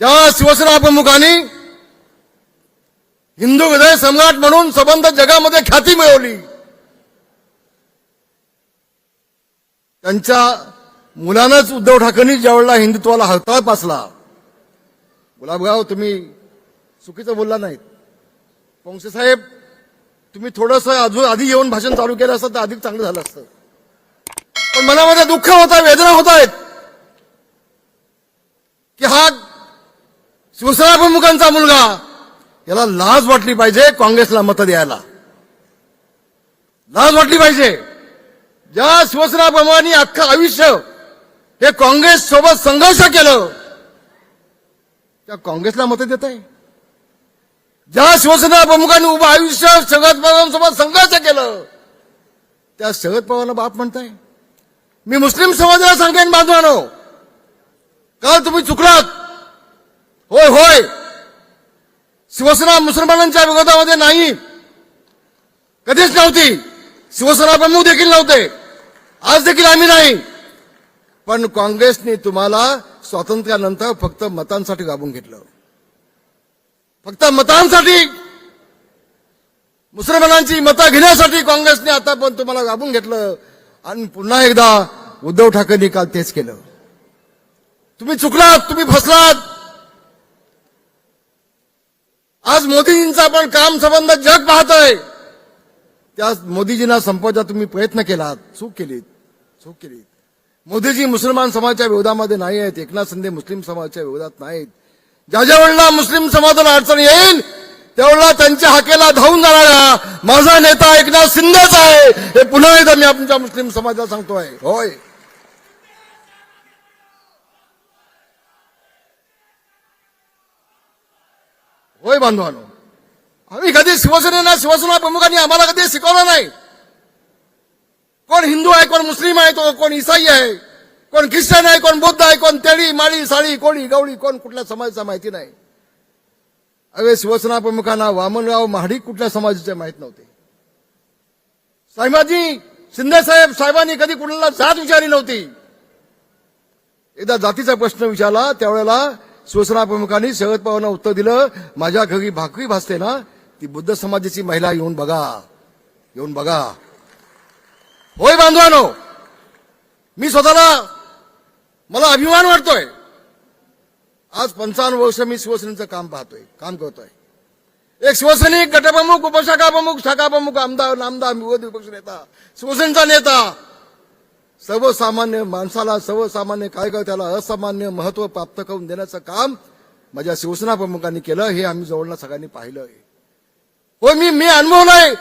ज्या शिवसेना प्रमुखांनी हिंदू हृदय सम्राट म्हणून संबंध जगामध्ये ख्याती मिळवली त्यांच्या मुलानंच उद्धव ठाकरेंनी ज्यावेळेला हिंदुत्वाला हरताळ पासला गुलाबराव तुम्ही चुकीचं बोलला नाहीत. पोंसे साहेब तुम्ही थोडस अजून आधी येऊन भाषण चालू केलं असतं तर अधिक चांगलं झालं असतं. पण मनामध्ये दुःख होत आहे वेदना होत आहेत की हा शिवसेना प्रमुखांचा मुलगा. याला लाज वाटली पाहिजे काँग्रेसला मतं द्यायला. लाज वाटली पाहिजे. ज्या शिवसेना प्रमुखांनी अख्खं आयुष्य हे काँग्रेस सोबत संघर्ष केलं त्या काँग्रेसला मतं देत आहे. ज्या शिवसेना प्रमुखांनी उभं आयुष्य शरद पवारांसोबत संघर्ष केलं त्या शरद पवारला बाप म्हणताय. मी मुस्लिम समाजाला सांगेन बांधवानो. काल तुम्ही चुकलात. होय होय. शिवसेना मुसलमानांच्या विरोधामध्ये नाही. कधीच नव्हती. शिवसेना प्रमुख देखील नव्हते. आज देखील आम्ही नाही. पण काँग्रेसने तुम्हाला स्वातंत्र्यानंतर फक्त मतांसाठी गाबून घेतलं. फक्त मतांसाठी. मुसलमानांची मतं घेण्यासाठी काँग्रेसने आता पण तुम्हाला गाबून घेतलं. आणि पुन्हा एकदा उद्धव ठाकरेंनी काल तेच केलं. तुम्ही चुकलात तुम्ही फसलात. आज मोदीजींचा पण काम संबंध जग पाहतोय. त्या मोदीजींना संपवायचा तुम्ही प्रयत्न केलात. चूक केलीत. चूक केलीत. मोदीजी मुसलमान समाजाच्या विरोधामध्ये नाही आहेत. एकनाथ शिंदे मुस्लिम समाजाच्या विरोधात नाहीत. ज्या ज्या वेळेला मुस्लिम समाजाला अडचण येईल त्यावेळेला त्यांच्या हाकेला धावून जाणारा माझा नेता एकनाथ शिंदेच आहे. हे पुन्हा एकदा मी आमच्या मुस्लिम समाजाला सांगतोय. होय. होय बांधवानो. आम्ही कधी शिवसेनेला शिवसेना प्रमुखांनी आम्हाला कधी शिकवलं नाही. कोण हिंदू आहे कोण मुस्लिम आहे तो कोण इसाई आहे कोण ख्रिश्चन आहे कोण बौद्ध आहे कोण तेळी माळी साळी कोणी गवळी कोण कुठल्या समाजाचा माहिती नाही. अरे शिवसेना प्रमुखांना वामनराव महाडिक कुठल्या समाजाचे माहीत नव्हते. साहेबाजी शिंदे साहेब साहेबांनी कधी कुणाला जात विचारली नव्हती. एकदा जातीचा प्रश्न विचारला त्यावेळेला शिवसेना प्रमुखांनी शरद पवारांना उत्तर दिलं. माझ्या घरी भाकरी भासते ना ती बुद्ध समाजाची महिला येऊन बघा. येऊन बघा. होय बांधवानो मी स्वतःला मला अभिमान वाटतोय. आज पंचावन्न वर्ष मी शिवसेनेचं काम पाहतोय काम करतोय. एक शिवसैनिक गटप्रमुख उपशाखा प्रमुख शाखा प्रमुख आमदार नामदार विरोधी पक्ष नेता शिवसेनेचा नेता सर्वसामान्य माणसाला सर्वसामान्य कार्यकर्त्याला असामान्य महत्त्व प्राप्त करून देण्याचं काम माझ्या शिवसेना प्रमुखांनी केलं हे आम्ही जवळला सगळ्यांनी पाहिलं आहे हो मी मी अनुभवलंय.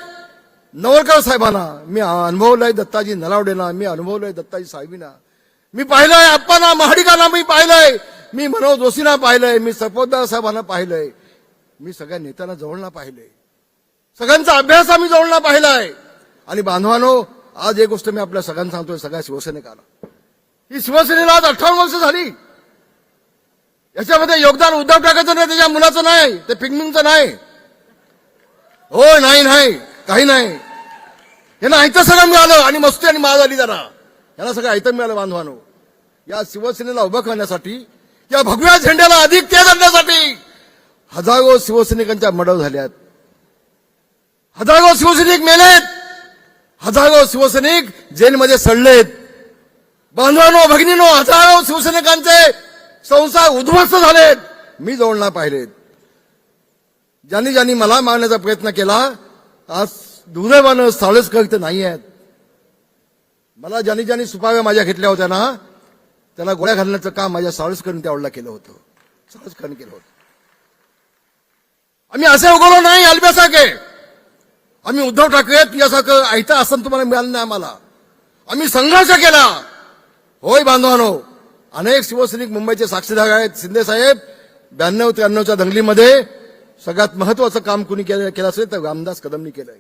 नवरकर साहेबांना मी अनुभवलंय दत्ताजी नलावडेना मी अनुभवलंय दत्ताजी साहेबीना मी पाहिलंय अप्पाना महाडिकांना मी पाहिलंय. मी मनोज जोशींना पाहिलंय मी सपोददार साहेबांना पाहिलंय. मी सगळ्या नेत्यांना जवळना पाहिलंय. सगळ्यांचा अभ्यास आम्ही जवळना पाहिलाय. आणि बांधवानो आज एक गोष्ट मी आपल्या सगळ्यांना सांगतोय सगळ्या शिवसैनिकाला ही शिवसेनेला आज अठ्ठावन्न वर्ष झाली. याच्यामध्ये योगदान उद्धव ठाकरेचं नाही त्याच्या मुलाचं नाही ते पिंगमिंगचं नाही. हो नाही नाही काही नाही. यांना ऐतं सगळं मिळालं आणि मस्ती आणि माळ झाली जरा. यांना सगळं ऐतं मिळालं बांधवानो. या शिवसेनेला उभं करण्यासाठी या भगव्या झेंड्याला अधिक तेज आणण्यासाठी हजारो शिवसैनिकांच्या मडव झाल्यात. हजारो शिवसैनिक मेलेत. हजारो शिवसैनिक जेलमध्ये सडलेत. बांधवानो भगिनीनो हजारो शिवसैनिकांचे संसार उद्ध्वस्त झालेत. मी जवळला पाहिलेत. ज्यांनी ज्यांनी मला मारण्याचा प्रयत्न केला आज दुर्दैवानं साळसकर इथं नाही आहेत. मला ज्यांनी ज्यांनी सुपाव्या माझ्या घेतल्या होत्या ना त्याला गोळ्या घालण्याचं काम माझ्या साळसकरने त्यावेळेला केलं होतं. साळसकरण केलं होतं. आम्ही असे उगवलो नाही अल्ब्यासारखे आम्ही उद्धव ठाकरे यासारखं ऐतं असं तुम्हाला मिळालं नाही आम्हाला. आम्ही संघर्ष केला. होय बांधवानो अनेक शिवसैनिक मुंबईचे साक्षीदार आहेत. शिंदे साहेब ब्याण्णव त्र्याण्णवच्या दंगलीमध्ये सगळ्यात महत्वाचं काम कुणी केलं केलं असेल तर रामदास कदमनी केलंय.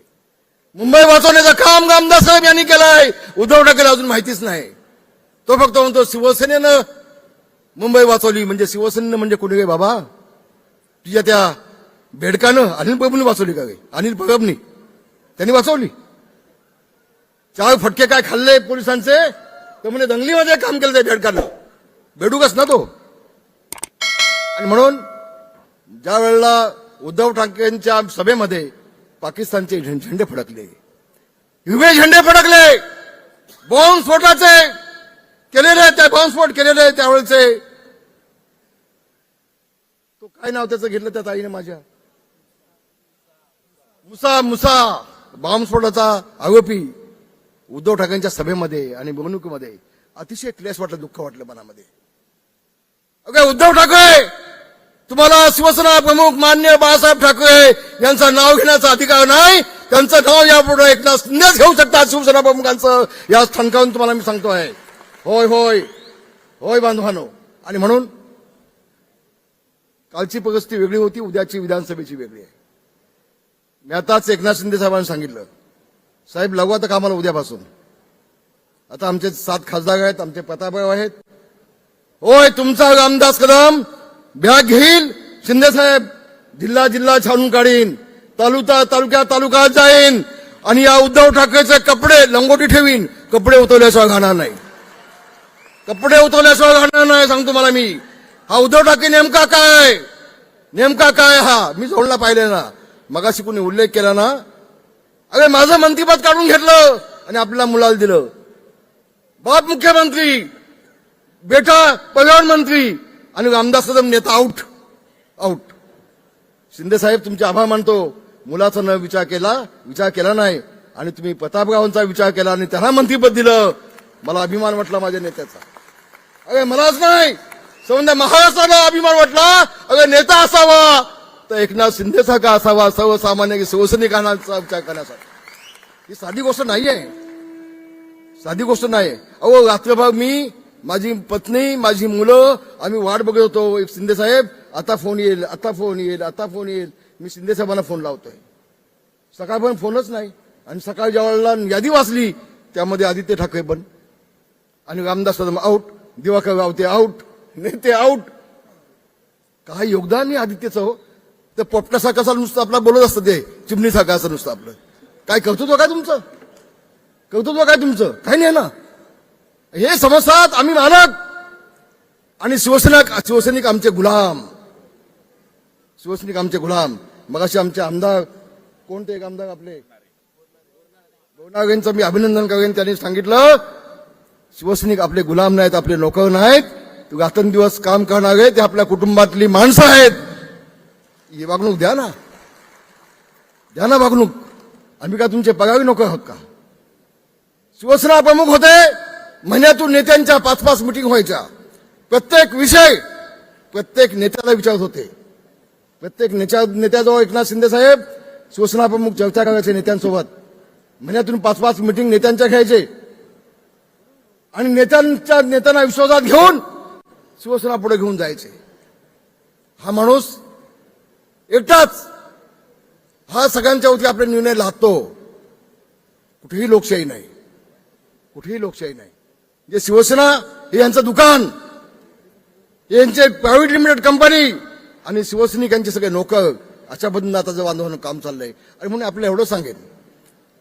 मुंबई वाचवण्याचं काम रामदास साहेब यांनी केलंय. उद्धव ठाकरे अजून माहितीच नाही. तो फक्त म्हणतो शिवसेनेनं मुंबई वाचवली. म्हणजे शिवसेनेनं म्हणजे कुणी गे बाबा? तुझ्या त्या बेडकानं अनिल प्रभूंनी वाचवली का गे अनिल प्रभूंनी त्यांनी वाचवली. चार फटके काय खाल्ले पोलिसांचे? तर म्हणजे दंगलीमध्ये काम केलं त्या बेडकानं. बेडूकच ना तो. आणि म्हणून ज्या वेळेला उद्धव ठाकरेंच्या सभेमध्ये पाकिस्तानचे झेंडे फडकले. हिरवे झेंडे फडकले. बॉम्बस्फोटाचे केलेले त्या बॉम्बस्फोट केलेले त्यावेळेचे. तो काय नाव त्याचं घेतलं त्या ताईने माझ्या? मुसा मुसा. बॉम्बस्फोटाचा आरोपी उद्धव ठाकरेंच्या सभेमध्ये आणि निवडणुकीमध्ये अतिशय क्लेश वाटलं दुःख वाटलं मनामध्ये. अगं उद्धव ठाकरे! तुम्हाला शिवसेना प्रमुख मान्य बाळासाहेब ठाकरे यांचं नाव घेण्याचा अधिकार नाही. त्यांचं नाव यापुढे एकनाथ शिंदेच घेऊ शकतात शिवसेना प्रमुखांचं. या स्थानकावरून तुम्हाला मी सांगतोय होय होय. होय बांधवानो. आणि म्हणून कालची परिस्थिती वेगळी होती उद्याची विधानसभेची वेगळी आहे. मी आताच एकनाथ शिंदे साहेबांनी सांगितलं. साहेब लागू आता कामाला उद्यापासून. आता आमचे सात खासदार आहेत आमचे प्रतापराव आहेत. होय तुमचा रामदास कदम बॅग घेईल. शिंदे साहेब जिल्हा जिल्हा छानून काढीन. तालुका तालुक्या तालुक्यात जाईन. आणि या उद्धव ठाकरेचे कपडे लंगोटी ठेवीन. कपडे उतरल्याशिवाय घालणार नाही. कपडे उतरल्याशिवाय घालणार नाही सांगतो मला मी. हा उद्धव ठाकरे नेमका काय? नेमका काय हा? मी जोडला पाहिले ना मगाशी कोणी उल्लेख केला ना अरे माझं मंत्रीपद काढून घेतलं आणि आपल्या मुलाला दिलं. बाप मुख्यमंत्री बेटा प्रधानमंत्री आणि रामदास कदम नेता आऊट आऊट शिंदे साहेब तुमचे आभार मानतो. मुलाचा न विचार केला विचार केला नाही. आणि तुम्ही प्रतापरावांचा विचार केला आणि त्यांना मंत्रीपद दिलं. मला अभिमान वाटला माझ्या नेत्याचा. अरे मलाच नाही. समजा महाराष्ट्राला अभिमान वाटला. अरे नेता असावा. तर एकनाथ शिंदेसारखा असावा सर्वसामान्य शिवसैनिकांचा विचार करण्यासाठी. ही साधी गोष्ट नाही आहे साधी गोष्ट नाही अहो रात्रभर मी माझी पत्नी माझी मुलं आम्ही वाट बघत होतो शिंदे साहेब आता फोन येईल आता फोन येईल आता फोन येईल. मी शिंदे साहेबांना फोन लावतोय. सकाळपर्यंत फोनच नाही. आणि सकाळी ज्यावेळेला यादी वाचली त्यामध्ये आदित्य ठाकरे पण. आणि रामदास कदम आऊट दिवाकर रावते आऊट नेते आऊट काय योगदान नाही आदित्यचं हो. तर पोपटासारखा असं नुसतं आपला बोलत असतं ते. चिमणीसारखं असं नुसतं आपलं. काय कर्तृत्व काय तुमचं? कर्तृत्व काय तुमचं? काही नाही ना. हे समजतात आम्ही मानक आणि शिवसेना शिवसैनिक आमचे गुलाम. शिवसैनिक आमचे गुलाम. मगाशी आमचे आमदार कोणते एक आमदार आपले? गोनागेंचं मी अभिनंदन करेन. त्यांनी सांगितलं शिवसैनिक आपले गुलाम नाहीत आपले नोकर नाहीत. रात्रंदिवस काम करणारे ते आपल्या कुटुंबातली माणसं आहेत. ही वागणूक द्या ना. द्या ना वागणूक. आम्ही का तुमचे पगावी नको आहोत का? शिवसेना प्रमुख होते महिन्यातून नेत्यांच्या पाच पाच मिटिंग व्हायच्या. प्रत्येक विषय प्रत्येक नेत्याला विचारत होते. प्रत्येक नेत्या नेत्याजवळ एकनाथ शिंदे साहेब शिवसेना प्रमुख चर्चा करायचे नेत्यांसोबत. महिन्यातून पाच पाच मिटिंग नेत्यांच्या घ्यायचे. आणि नेत्यांच्या नेत्यांना विश्वासात घेऊन शिवसेना पुढे घेऊन जायचे. हा माणूस एकटाच हा सगळ्यांच्या वरती आपले निर्णय लाहतो कुठेही लोकशाही नाही. कुठेही लोकशाही नाही. जे शिवसेना हे यांचं दुकान यांचे प्रायव्हेट लिमिटेड कंपनी आणि शिवसैनिक यांचे सगळे नोकर अशा पद्धतीनं आता जर बांधवानं काम चाललंय. आणि म्हणून आपल्याला एवढं सांगेन.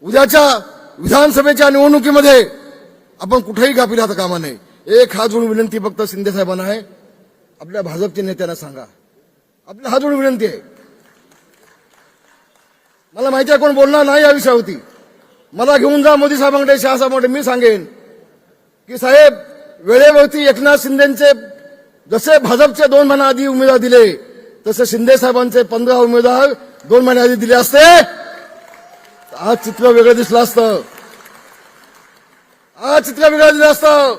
उद्याच्या विधानसभेच्या निवडणुकीमध्ये आपण कुठेही गाफील राहता कामा नये. एक हात जोडून विनंती फक्त शिंदे साहेबांना आहे. आपल्या भाजपच्या नेत्यांना सांगा. आपल्या हात जोडून विनंती आहे. मला माहिती आहे कोण बोलणार नाही या विषयावरती. मला घेऊन जा मोदी साहेबांकडे शहा साहेबांकडे मी सांगेन. की साहेब वेळेवरती एकनाथ शिंदेचे जसे भाजपचे दोन महिन्या आधी उमेदवार दिले तसे शिंदे साहेबांचे पंधरा उमेदवार दोन महिन्या आधी दिले असते. आज चित्र वेगळं दिसलं असतं. आज चित्र वेगळं दिलं असतं.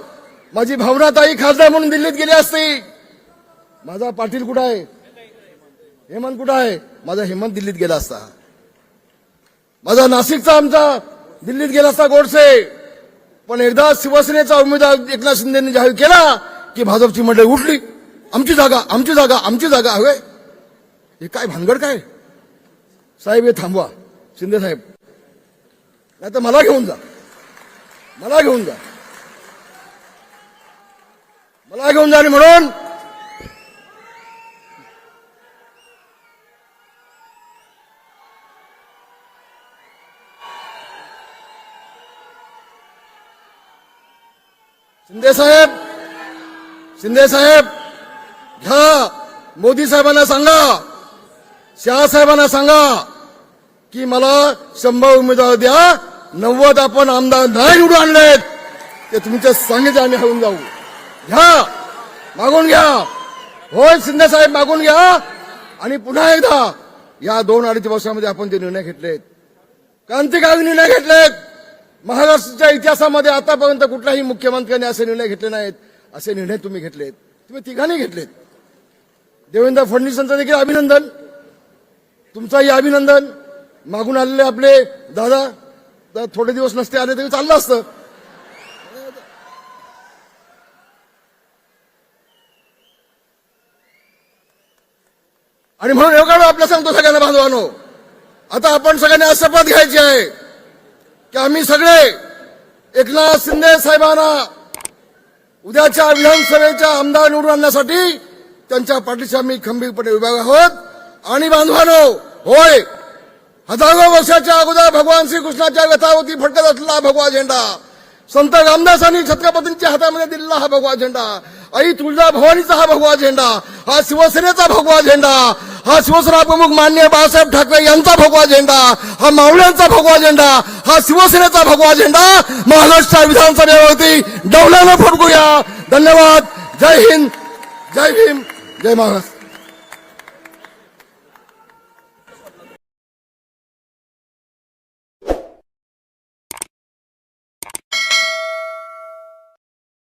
माझी भावना ताई खासदार म्हणून दिल्लीत गेली असती. माझा पाटील कुठं आहे? हेमंत कुठं आहे? माझा हेमंत दिल्लीत गेला असता. माझा नाशिकचा आमचा दिल्लीत गेला असता गोडसे. पण एकदा शिवसेनेचा उमेदवार एकनाथ शिंदेनी जाहीर केला की भाजपची मंडळी उठली. आमची जागा आमची जागा आमची जागा हवे. हे काय भानगड काय? साहेब हे थांबवा. शिंदे साहेब. नाही तर मला घेऊन जा. मला घेऊन जा. मला घेऊन जा आणि म्हणून शिंदे साहेब शिंदे साहेब घ्या. मोदी साहेबांना सांगा शहासाहेबांना सांगा की मला शंभर उमेदवार द्या नव्वद आपण आमदार नाही निवडून आणलेत ते तुमच्या सांगितले आम्ही हळून जाऊ. घ्या. मागून घ्या. होय शिंदे साहेब मागून घ्या. आणि पुन्हा एकदा या दोन अडीच वर्षामध्ये आपण ते निर्णय घेतलेत क्रांतिकारी निर्णय घेतलेत. महाराष्ट्राच्या इतिहासामध्ये आतापर्यंत कुठल्याही मुख्यमंत्र्यांनी असे निर्णय घेतले नाहीत असे निर्णय तुम्ही घेतलेत. तुम्ही तिघांनी घेतलेत. देवेंद्र फडणवीसांचं देखील अभिनंदन. तुमचाही अभिनंदन. मागून आलेले आपले दादा थोडे दिवस नसते आले तरी चाललं असतं. आणि म्हणून एवढा आपल्या सांगतो सगळ्यांना बांधवानो. आता आपण सगळ्यांनी आज शपथ घ्यायची आहे. की आम्ही सगळे एकनाथ शिंदे साहेबांना उद्याच्या विधानसभेच्या आमदार निवडून आणण्यासाठी त्यांच्या पाठीशी आम्ही खंबीरपणे उभे आहोत. आणि बांधवानो होय हजारो वर्षाच्या अगोदर भगवान श्रीकृष्णाच्या व्यथावती फडकत असलेला भगवा झेंडा संत रामदासांनी छत्रपतींच्या हातामध्ये दिलेला हा भगवा झेंडा आई तुळजा भवानीचा हा भगवा झेंडा हा शिवसेनेचा भगवा झेंडा हा शिवसेना प्रमुख मान्य बाळासाहेब ठाकरे यांचा भगवा झेंडा हा मावळ्यांचा भगवा झेंडा हा शिवसेनेचा भगवा झेंडा महाराष्ट्र विधानसभेवरती डवल्यानं फडकूया धन्यवाद. जय हिंद. जय भीम. जय महाराष्ट्र.